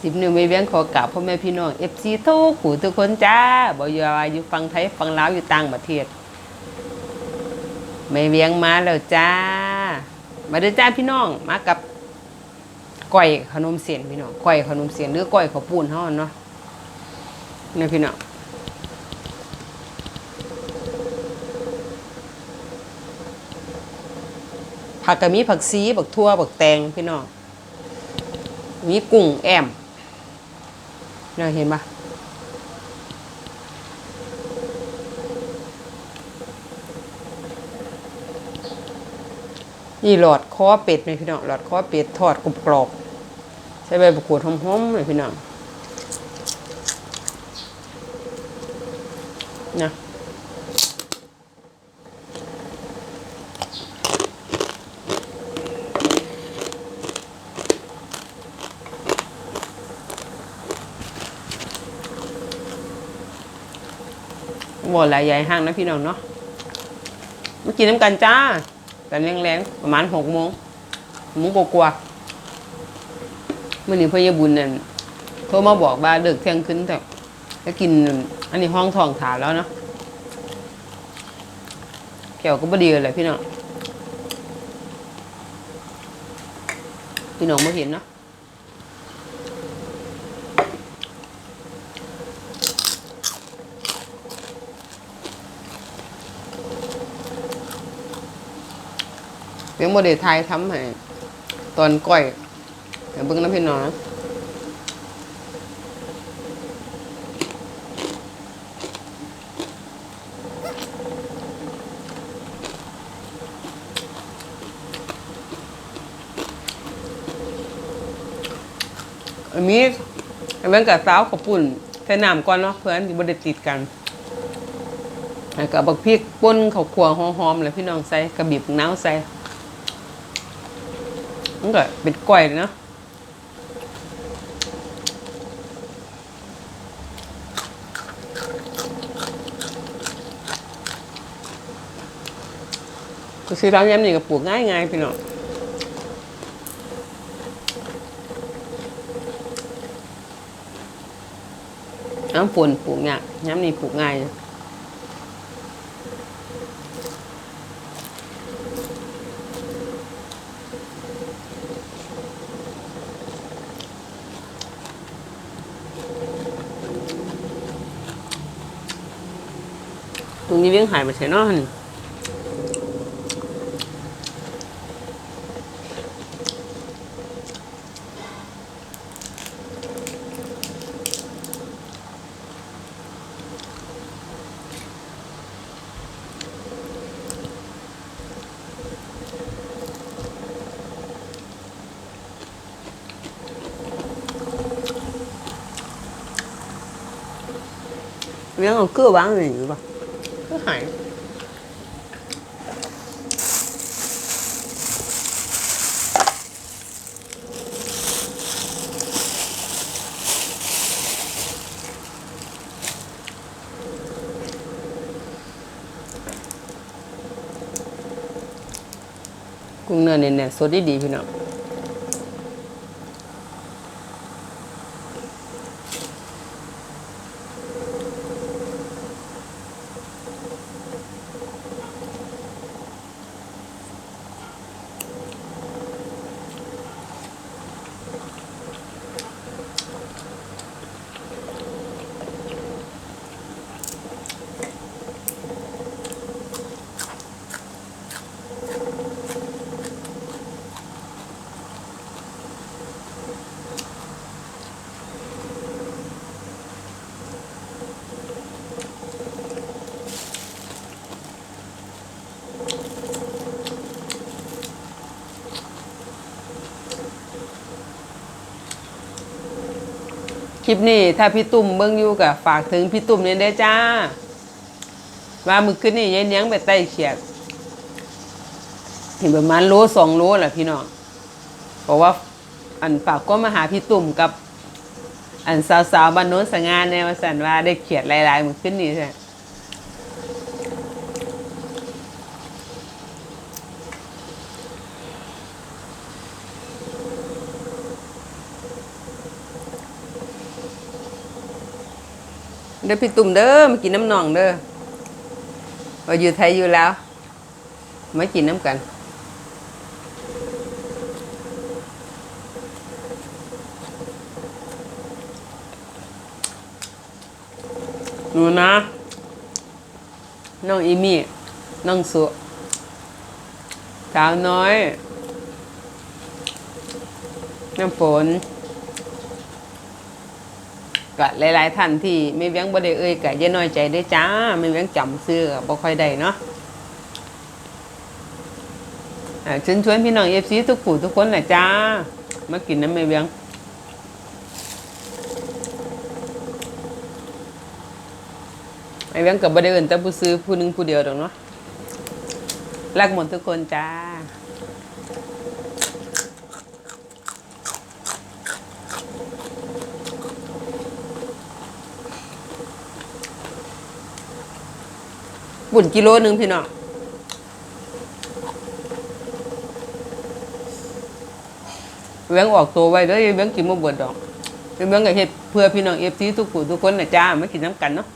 สิบนิ้วไม่เวียงขอกราบพ่อแม่พี่น้องเอฟซีทุกหูทุกคนจ้าบ่อยาอยู่ฟังไทยฟังลาวอยู่ต่างประเทศไม่เวียงมาแล้วจ้า มาเด้อจ้าพี่น้องมากับก้อยขนมเสียนพี่น้องก้อยขนมเสียนหรือก้อยข้าวปุ้นเฮาเนาะนี่พี่น้องผักก็มีผักซีผักทั่วผักแตงพี่น้องมีกุ้งแอม น่าเห็นปะนี่หลอดคอเป็ดไหมพี่น้องหลอดคอเป็ดทอดกรอบๆใช้ใบมะกรูดหอมๆเลยพี่น้องนะ บ่หลายใหญ่ห้างนะพี่น้องเนาะมากินน้ำกันจ้าแต่แรงๆประมาณหกโมงหมุกกลัวๆเมื่อนี้พ่อยาบุญเนี่ยโทรมาบอกว่าเลิกเที่ยงคืนแต่ก็กิน อันนี้ห้องทองถาแล้วเนาะเกี่ยวก็บ่ดีเลยพี่น้องพี่น้องไม่เห็นเนาะ ยงโมเดลไทยทำให้ตอนก้อยเดี๋ยวเบิ่งน้ำพี่น้องอันนี้อันเบิ่งกับสาวขาวปุ่นใส่น้ำก่อนเนาะเพื่อนที่บ่ได้ติดกันแล้วก็บักพริกป่นข้าวคั่วหอมๆเลยพี่น้องใส่กระบีบน้ำใส่ มันก็เป็นก้อยเลยนะก็ซื้อร้านแยำนี่ก็ปลูกง่ายง่ายๆพี่น้องน้ำฝนปลูกง่ายย้ำนี่ปลูกง่าย นะตรงนี้เลี้ยงหาย หาก็หายกุ้งเนื้อเน้นๆสดดีๆพี่น้อง ลิปนี้ถ้าพี่ตุ้มเบิ่งอยู่ก็ฝากถึงพี่ตุ้มเนี่ยเด้อจ้า ว่ามือขึ้นนี่ยายเนี้ยงไปใต้เขียดเห็นประมาณโลสองโลแหละพี่น้องเพราะว่าอันฝากก็มาหาพี่ตุ่มกับ อันสาวๆบ้านโน้นสงานเนี่ยว่าสันว่าได้เขียดหลายๆมือขึ้นนี่ใช่ ด้อพี่ตุ่มเด้อมากินน้ำนองเด้อว่าอยู่ไทยอยู่แล้วมากินน้ำกันดูนะ น้องอีมี่น้องสุสาวน้อย น้ำฝน ก็หลาย ๆ ท่านที่ไม่เวียงบ่ได้เอ่ยก็อย่าน้อยใจได้จ้าไม่เวียงจำซื้อบ่ค่อยได้เนาะเชิญชวนพี่น้องเอฟซีทุกผู้ทุกคนแหละจ้า มากินน้ำไม่เวียงไอ้เวียงกับบ่ได้เอิ้นแต่ผู้ซื้อผู้หนึ่งผู้เดียวดอกเนาะรักหมดทุกคนจ้า บุญกิโลหนึ่งพี่น้องเวียงออกตัวไว้ด้อเวียงกินบ่เบิดดอกเวียงก็เฮ็ดเพื่อพี่น้อง FC ทุกผู้ทุกคนนะจ้าไมากินน้ำกันเนาะ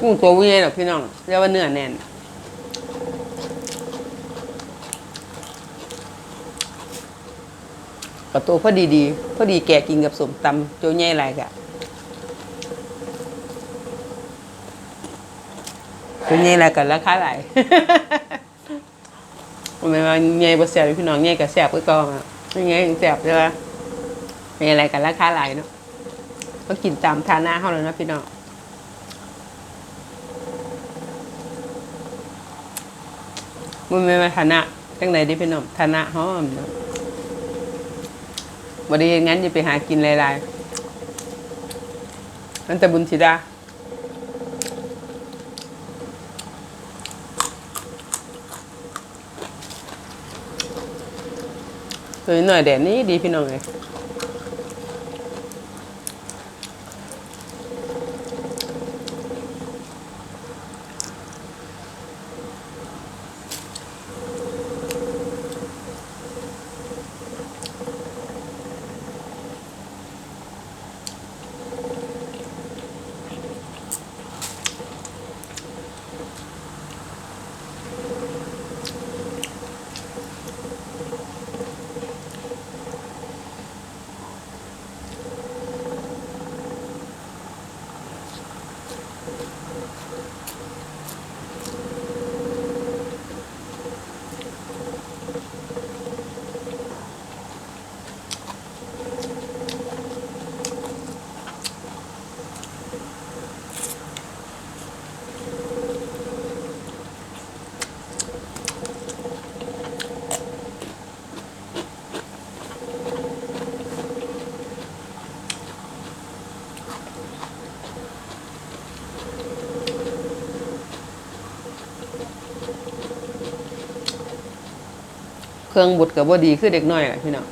กุ้งตัววิ่งหรอกพี่น้องเรียกว่าเนื้อแน่น กับตัวพอดีดีๆพอดีแกกินกับสมตำโจใหญ่ไรกะตัวใหญ่ไรกันราคาไหลายมันเป็นว่าใหญ่บ่แซ่บพี่น้องใหญ่กับแซ่บก็กองอะไม่ใหญ่ถึงแซ่บใช่ปะใหญ่ไรกันราคาไหลายเนาะก็กินตามทาหน้าเขาเลยนะพี่น้องมันไม่มาฐานะจังไหนดิพี่น้องฐานะห้อมเนาะ บไดีงั้นจะไปหากินหลายๆนั่นแต่บุญธิดาตัวนี้หน่อยแดดนี้ดีพี่น้องเลย รื่องบุดกับบ่ดีคือเด็กน้อยแหละพี่น้อง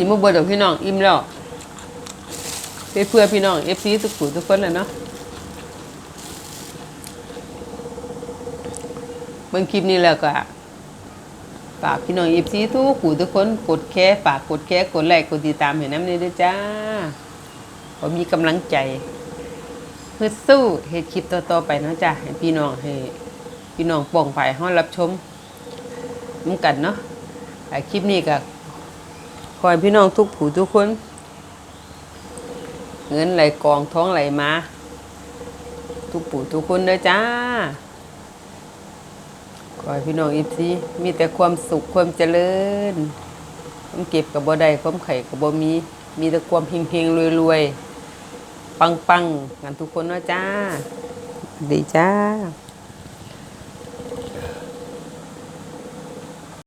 กินมาเบิดดอกพี่น้องอิ่มแล้วไปเพื่อพี่น้องเอฟซีทุกผู้ทุกคนเลยเนาะเบิ่งคลิปนี้แล้วก็ฝากพี่น้องเอฟซีทุกผู้ทุกคนกดแค่ฝากกดแค่กดไลค์กดติดตามให้น้ำนี่ด้วยจ้าผมมีกำลังใจเพื่อสู้เฮ็ดคลิปต่อๆไปเนาะจ้ะให้พี่น้องให้พี่น้องป่องไปห้องรับชมน้ำกันเนาะไอคลิปนี้ก็ ขอให้พี่น้องทุกผู้ทุกคน เงินไหลกองท้องไหลมา ทุกผู้ทุกคนเด้อจ้าขอให้พี่น้องอีซีมีแต่ความสุขความเจริญ ความเก็บกับบ่ได้ความไข่กับบ่มี มีแต่ความเฮงๆรวยๆ ปังๆกันทุกคนเนาะจ้า ดีจ้า